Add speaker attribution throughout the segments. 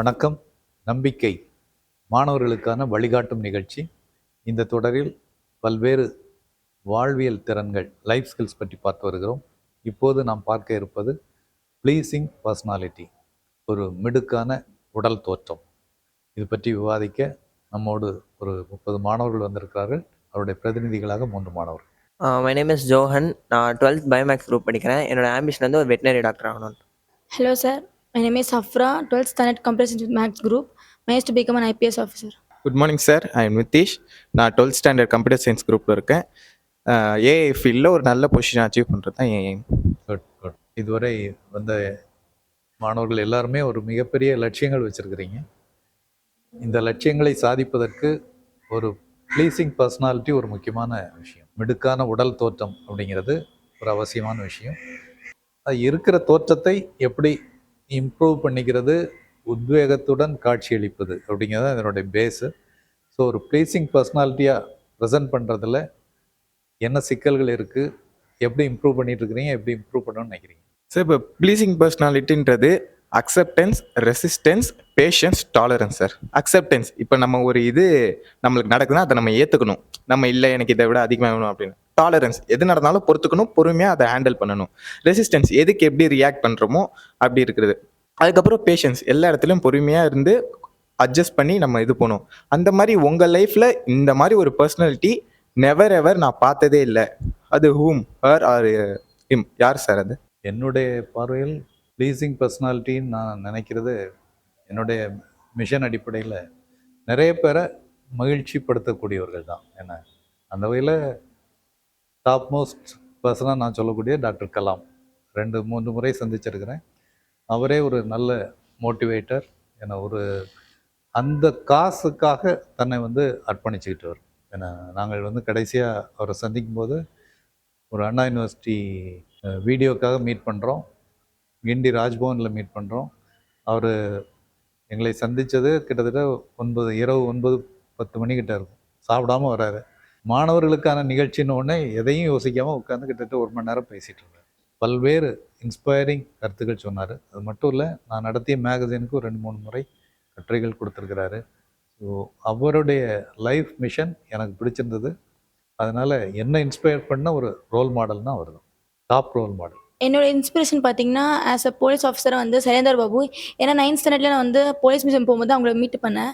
Speaker 1: வணக்கம் நம்பிக்கை மாணவர்களுக்கான வழிகாட்டும் நிகழ்ச்சி. இந்த தொடரில் பல்வேறு வாழ்வியல் திறன்கள் லைஃப் ஸ்கில்ஸ் பற்றி பார்த்து வருகிறோம். இப்போது நாம் பார்க்க இருப்பது ப்ளீசிங் பர்சனாலிட்டி ஒரு மிடுக்கான உடல் தோற்றம். இது பற்றி விவாதிக்க நம்மோடு ஒரு முப்பது மாணவர்கள் வந்திருக்கிறார்கள். அவருடைய பிரதிநிதிகளாக மூன்று மாணவர்கள்
Speaker 2: மை நேம் இஸ் ஜோஹன். நான் டுவெல்த் பயோமேக்ஸ் குரூப் படிக்கிறேன். என்னோட ஆம்பிஷன் வந்து ஒரு வெட்டினரி டாக்டர் ஆகணும்.
Speaker 3: Hello, sir. My name is Safra, 12th standard comprehensive Max Group. Is to become an IPS officer.
Speaker 4: Good morning sir I am Nitish நான் twelfth standard computer science குரூப்பில் இருக்கேன். AI ஃபீல்டில் ஒரு நல்ல position achieve பண்ணுறது தான் என் aim.
Speaker 1: Good good இதுவரை வந்த மாணவர்கள் எல்லாருமே ஒரு மிகப்பெரிய லட்சியங்கள் வச்சுருக்கிறீங்க. இந்த லட்சியங்களை சாதிப்பதற்கு ஒரு ப்ளீசிங் பர்சனாலிட்டி ஒரு முக்கியமான விஷயம். மிடுக்கான உடல் தோற்றம் அப்படிங்கிறது ஒரு அவசியமான விஷயம். அது இருக்கிற தோற்றத்தை எப்படி இம்ப்ரூவ் பண்ணிக்கிறது உத்வேகத்துடன் காட்சியளிப்பது அப்படிங்கிறது இதனுடைய பேஸு ஸோ ஒரு ப்ளீசிங் பர்சனாலிட்டியாக ப்ரெசென்ட் பண்ணுறதுல என்ன சிக்கல்கள் இருக்குது எப்படி இம்ப்ரூவ் பண்ணிட்டு இருக்கிறீங்க? எப்படி இம்ப்ரூவ் பண்ணணும்னு நினைக்கிறீங்க?
Speaker 4: சார் இப்போ pleasing பர்சனாலிட்டின்றது acceptance resistance patience tolerance sir acceptance இப்போ நம்ம ஒரு இது நம்மளுக்கு நடக்குதுன்னா அதை நம்ம ஏற்றுக்கணும் நம்ம இல்லை எனக்கு இதை விட அதிகமாக வேணும் அப்படின்னு. டாலரன்ஸ் எது நடந்தாலும் பொறுத்துக்கணும் பொறுமையாக அதை ஹேண்டில் பண்ணணும். ரெசிஸ்டன்ஸ் எதுக்கு எப்படி ரியாக்ட் பண்ணுறோமோ அப்படி இருக்கிறது அதுக்கப்புறம் பேஷன்ஸ் எல்லா இடத்துலையும் பொறுமையாக இருந்து அட்ஜஸ்ட் பண்ணி நம்ம இது பண்ணுவோம் அந்த மாதிரி உங்கள் லைஃப்பில் இந்த மாதிரி ஒரு பர்சனாலிட்டி நெவர் எவர் நான் பார்த்ததே இல்லை. அது ஹூம் ஹர் ஆர் இம் யார் சார் அது?
Speaker 1: என்னுடைய பார்வையில் ப்ளீசிங் பர்சனாலிட்டின்னு நான் நினைக்கிறது என்னுடைய மிஷன் அடிப்படையில் நிறைய பேரை மகிழ்ச்சிப்படுத்தக்கூடியவர்கள் தான். என்ன? அந்த வகையில் டாப் மோஸ்ட் பர்சனாக நான் சொல்லக்கூடிய டாக்டர் கலாம். ரெண்டு மூன்று முறை சந்திச்சிருக்கிறேன். அவரே ஒரு நல்ல மோட்டிவேட்டர் என ஒரு அந்த காசுக்காக தன்னை வந்து அர்ப்பணிச்சுக்கிட்டவர் ஏன்னா நாங்கள் வந்து கடைசியாக அவரை சந்திக்கும் போது ஒரு அண்ணா யூனிவர்சிட்டி வீடியோக்காக மீட் பண்ணுறோம் கிண்டி ராஜ்பவனில் மீட் பண்ணுறோம் அவர் எங்களை சந்தித்தது கிட்டத்தட்ட ஒன்பது இரவு ஒன்பது பத்து மணிக்கிட்ட இருக்கும். சாப்பிடாம வராரு. மாணவர்களுக்கான நிகழ்ச்சின்னு ஒன்று எதையும் யோசிக்காமல் உட்காந்து கிட்டத்தட்ட ஒரு மணி நேரம் பேசிகிட்டு இருந்தார். பல்வேறு இன்ஸ்பைரிங் கருத்துக்கள் சொன்னார். அது மட்டும் இல்லை நான் நடத்திய மேகசினுக்கு ஒரு ரெண்டு மூணு முறை கட்டுரைகள் கொடுத்துருக்கிறாரு. ஸோ அவருடைய லைஃப் மிஷன் எனக்கு பிடிச்சிருந்தது. அதனால் என்ன இன்ஸ்பயர் பண்ண ஒரு ரோல் மாடல்னால் அவர் தான் டாப் ரோல் மாடல்
Speaker 3: என்னோட இன்ஸ்பிரேஷன் பார்த்தீங்கன்னா ஆஸ் அ போலீஸ் ஆஃபீஸராக வந்து சைலேந்தர் பாபு. ஏன்னா நைன்த் ஸ்டாண்டர்டில் நான் வந்து போலீஸ் மிஷன் போகும்போது அவங்கள மீட் பண்ணேன்.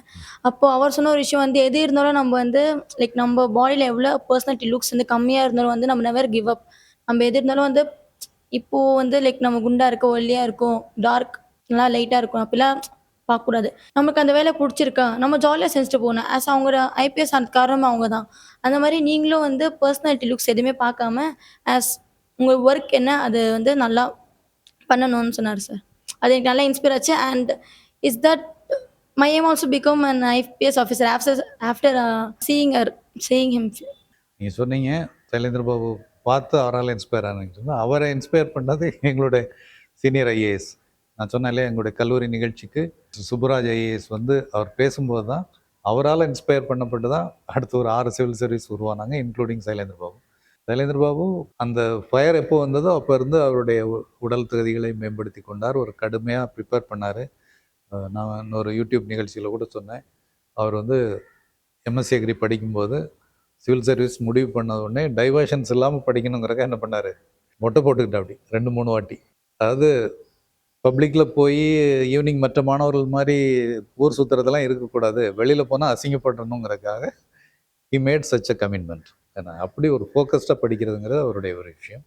Speaker 3: அப்போது அவர் சொன்ன ஒரு விஷயம் வந்து எது இருந்தாலும் நம்ம வந்து லைக் நம்ம பாடியில் எவ்வளோ பர்சனாலிட்டி லுக்ஸ் வந்து கம்மியாக இருந்தாலும் வந்து நம்ம நெவர் கிவ் அப் நம்ம எது இருந்தாலும் வந்து இப்போது வந்து லைக் நம்ம குண்டாக இருக்கோம் ஒல்லியாக இருக்கும் டார்க் நல்லா லைட்டாக இருக்கும் அப்படிலாம் பார்க்கக்கூடாது. நமக்கு அந்த வேலை பிடிச்சிருக்கா? நம்ம ஜாலியாக செஞ்சுட்டு போகணும். ஆஸ் அவங்களோட ஐபிஎஸ் அந்த காரணமாக அவங்க தான் அந்த மாதிரி நீங்களும் வந்து பர்சனாலிட்டி லுக்ஸ் எதுவுமே பார்க்காம ஆஸ் உங்கள் ஒர்க் என்ன அது வந்து நல்லா பண்ணணும்னு சொன்னார் சார் அது எனக்கு நல்லா இன்ஸ்பயர் ஆச்சு. And is that my aim also become an IPS officer after after seeing uh seeing him
Speaker 1: நீங்கள் சொன்னீங்க சைலேந்திர பாபு பார்த்து அவரால் இன்ஸ்பயர் ஆனீங்க அவரை இன்ஸ்பயர் பண்ணது எங்களுடைய சீனியர் ஐஏஎஸ் நான் சொன்னாலே எங்களுடைய கல்லூரி நிகழ்ச்சிக்கு சுப்புராஜ் ஐஏஎஸ் வந்து அவர் பேசும்போது தான் அவரால் இன்ஸ்பயர் பண்ணப்பட்டு தான் அடுத்து ஒரு ஆறு சிவில் சர்வீஸ் உருவானாங்க இன்க்ளூடிங் சைலேந்திர பாபு சைலேந்திர பாபு அந்த ஃபயர் எப்போ வந்ததோ அப்போ இருந்து அவருடைய உ- உடல் தகுதிகளை மேம்படுத்தி கொண்டார். ஒரு கடுமையாக ப்ரிப்பேர் பண்ணார். நான் இன்னொரு யூடியூப் நிகழ்ச்சியில் கூட சொன்னேன். அவர் வந்து எம்எஸ்சி அக்ரி படிக்கும்போது சிவில் சர்வீஸ் முடிவு பண்ண உடனே டைவர்ஷன்ஸ் இல்லாமல் படிக்கணுங்கிறக்க என்ன பண்ணார்? மொட்டை போட்டுக்கிட்ட அப்படி ரெண்டு மூணு வாட்டி. அதாவது பப்ளிக்கில் போய் ஈவினிங் மற்ற மாணவர்கள் மாதிரி ஊர் சுற்றுறதெல்லாம் இருக்கக்கூடாது. வெளியில் போனால் அசிங்கப்படணுங்கிறதுக்காக he made such a commitment ஏன்னா அப்படி ஒரு ஃபோக்கஸ்டாக படிக்கிறதுங்கிறது அவருடைய ஒரு விஷயம்.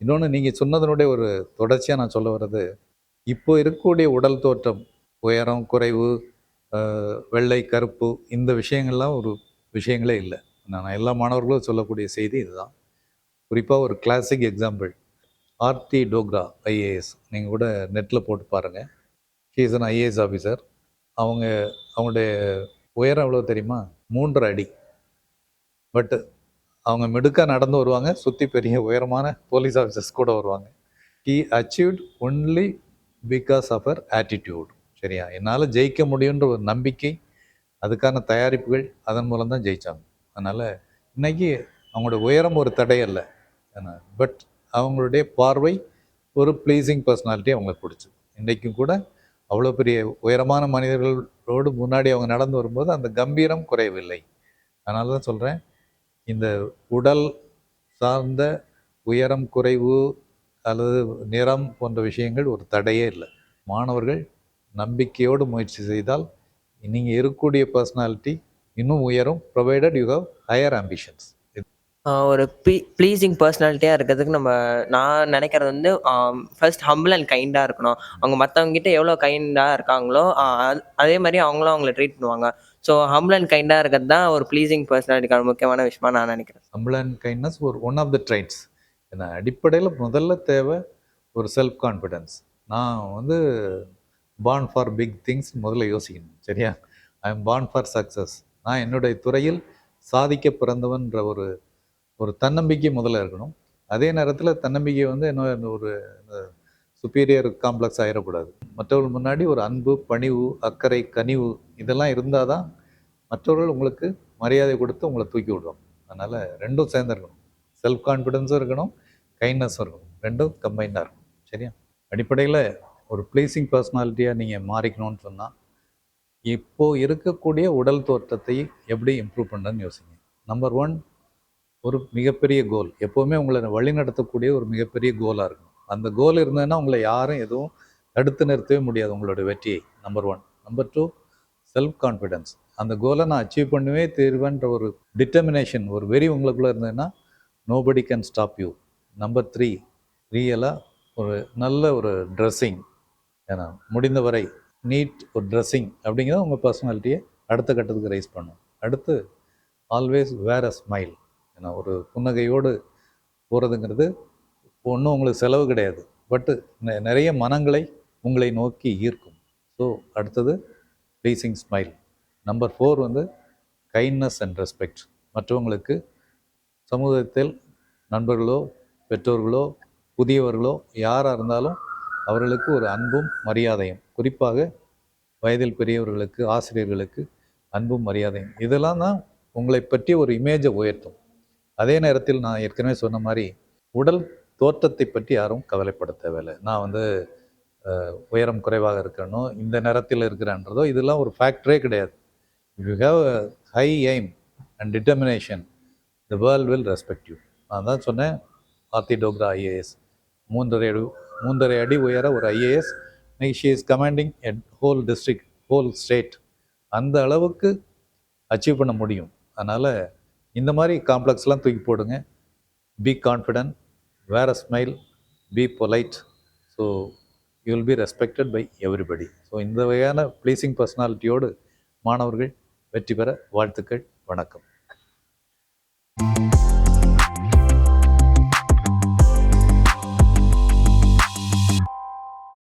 Speaker 1: இன்னொன்று நீங்கள் சொன்னதனுடைய ஒரு தொடர்ச்சியாக நான் சொல்ல வர்றது இப்போ இருக்கக்கூடிய உடல் தோற்றம் உயரம் குறைவு வெள்ளை கருப்பு இந்த விஷயங்கள்லாம் ஒரு விஷயங்களே இல்லை. நான் எல்லா மாணவர்களும் சொல்லக்கூடிய செய்தி இதுதான். குறிப்பாக ஒரு classic example Arti Dogra IAS நீங்கள் கூட நெட்டில் போட்டு பாருங்கள் she is an IAS officer அவங்க அவங்களுடைய உயரம் எவ்வளோ தெரியுமா? மூன்று அடி. பட்டு அவங்க மிடுக்காக நடந்து வருவாங்க. சுற்றி பெரிய உயரமான போலீஸ் ஆஃபீஸர்ஸ் கூட வருவாங்க. He achieved only because of her attitude சரியா? என்னால் ஜெயிக்க முடியுன்ற ஒரு நம்பிக்கை அதுக்கான தயாரிப்புகள் அதன் மூலம் தான் ஜெயித்தாங்க அதனால் இன்னைக்கு அவங்களோட உயரம் ஒரு தடை அல்ல. பட் அவங்களுடைய பார்வை ஒரு ப்ளீஸிங் பர்சனாலிட்டி அவங்களுக்கு பிடிச்சி இன்றைக்கும் கூட அவ்வளோ பெரிய உயரமான மனிதர்களோடு முன்னாடி அவங்க நடந்து வரும்போது அந்த கம்பீரம் குறையவில்லை. அதனால தான் சொல்கிறேன் இந்த உடல் சார்ந்த உயரம் குறைவு அல்லது நிறம் போன்ற விஷயங்கள் ஒரு தடையே இல்லை. மாணவர்கள் நம்பிக்கையோடு முயற்சி செய்தால் நீங்கள் இருக்கக்கூடிய பர்சனாலிட்டி இன்னும் உயரும். Provided you have higher ambitions
Speaker 2: ஒரு ப்ளீ ப்ளீஸிங் பர்சனாலிட்டியாக இருக்கிறதுக்கு நம்ம நான் நினைக்கிறது வந்து ஃபர்ஸ்ட் ஹம்பிள் அண்ட் கைண்டாக இருக்கணும். அவங்க மற்றவங்ககிட்ட எவ்வளோ கைண்டாக இருக்காங்களோ அது- அதே மாதிரி அவங்களும் அவங்கள ட்ரீட் பண்ணுவாங்க. ஸோ ஹம்பிள் அண்ட் கைண்டாக இருக்கிறது தான் ஒரு ப்ளீஸிங் பர்சனாலிட்டிக்கான முக்கியமான விஷயமா நான் நினைக்கிறேன்.
Speaker 1: ஹம்பிள் அண்ட் கைண்ட்னஸ் ஒரு ஒன் ஆஃப் த ட்ரைட்ஸ் ஏன்னா அடிப்படையில் முதல்ல தேவை ஒரு செல்ஃப் கான்ஃபிடென்ஸ் நான் வந்து பான் ஃபார் பிக் திங்ஸ் முதல்ல யோசிக்கணும் சரியா? I am born for success நான் என்னுடைய துறையில் சாதிக்க பிறந்தவன்ற ஒரு ஒரு தன்னம்பிக்கை முதல்ல இருக்கணும். அதே நேரத்தில் தன்னம்பிக்கை வந்து என்ன ஒரு சுப்பீரியர் காம்ப்ளெக்ஸ் ஆகிடக்கூடாது மற்றவர்கள் முன்னாடி ஒரு அன்பு பணிவு அக்கறை கனிவு இதெல்லாம் இருந்தால் தான் மற்றவர்கள் உங்களுக்கு மரியாதை கொடுத்து உங்களை தூக்கி விடுவாங்க அதனால் ரெண்டும் சேர்ந்துருக்கணும் செல்ஃப் கான்ஃபிடென்ஸும் இருக்கணும் கைண்ட்னஸும் இருக்கணும். ரெண்டும் கம்பைண்டாக இருக்கும் சரியா? அடிப்படையில் ஒரு ப்ளீஸிங் பர்சனாலிட்டியாக நீங்கள் மாறிக்கணும்னு சொன்னால் இப்போது இருக்கக்கூடிய உடல் தோற்றத்தை எப்படி இம்ப்ரூவ் பண்ணுறதுன்னு யோசிங்க. நம்பர் ஒன் ஒரு மிகப்பெரிய கோல் எப்போவுமே உங்களை வழிநடத்தக்கூடிய ஒரு மிகப்பெரிய கோலாக இருக்கணும். அந்த கோல் இருந்ததுன்னா உங்களை யாரும் எதுவும் தடுத்து நிறுத்தவே முடியாது உங்களோட வெற்றியை number one number two self confidence அந்த கோலை நான் அச்சீவ் பண்ணுவே தீர்வேன்ற ஒரு டிட்டர்மினேஷன் ஒரு வெறி உங்களுக்குள்ளே இருந்ததுன்னா nobody can stop you number three ரியலாக ஒரு நல்ல ஒரு ட்ரெஸ்ஸிங் ஏன்னா முடிந்தவரை நீட் ஒரு ட்ரெஸ்ஸிங் அப்படிங்கிறத உங்கள் பர்சனாலிட்டியை அடுத்த கட்டத்துக்கு ரைஸ் பண்ணும். அடுத்து ஆல்வேஸ் வேர் அ ஸ்மைல் ஏன்னா ஒரு புன்னகையோடு போகிறதுங்கிறது ஒன்றும் உங்களுக்கு செலவு கிடையாது. பட்டு நிறைய மனங்களை உங்களை நோக்கி ஈர்க்கும். ஸோ அடுத்தது ப்ளீசிங் ஸ்மைல் நம்பர் ஃபோர் வந்து கைண்ட்னஸ் அண்ட் ரெஸ்பெக்ட் மற்றவங்களுக்கு சமூகத்தில் நண்பர்களோ பெற்றோர்களோ புதியவர்களோ யாராக இருந்தாலும் அவர்களுக்கு ஒரு அன்பும் மரியாதையும். குறிப்பாக வயதில் பெரியவர்களுக்கு ஆசிரியர்களுக்கு அன்பும் மரியாதையும். இதெல்லாம் தான் உங்களை பற்றி ஒரு இமேஜை உயர்த்தும். அதே நேரத்தில் நான் ஏற்கனவே சொன்ன மாதிரி உடல் தோற்றத்தை பற்றி யாரும் கவலைப்பட தேவையில்லை. நான் வந்து உயரம் குறைவாக இருக்கணும் இந்த நேரத்தில் இருக்கிறேன்றதோ இதெல்லாம் ஒரு ஃபேக்டரே கிடையாது. You have high aim and determination the world will respect you நான் தான் சொன்னேன் ஆர்த்தி டோக்ரா ஐஏஎஸ் மூன்றரை அடி மூன்றரை அடி உயர ஒரு IAS she is commanding at whole district whole state அந்த அளவுக்கு அச்சீவ் பண்ண முடியும். அதனால் இந்த மாதிரி காம்ப்ளெக்ஸ்லாம் தூக்கி போடுங்க. Be confident wear a smile be polite so you will be respected by everybody so இந்த வகையான ப்ளீசிங் பர்சனாலிட்டியோடு மாணவர்கள் வெற்றி பெற வாழ்த்துக்கள் வணக்கம்.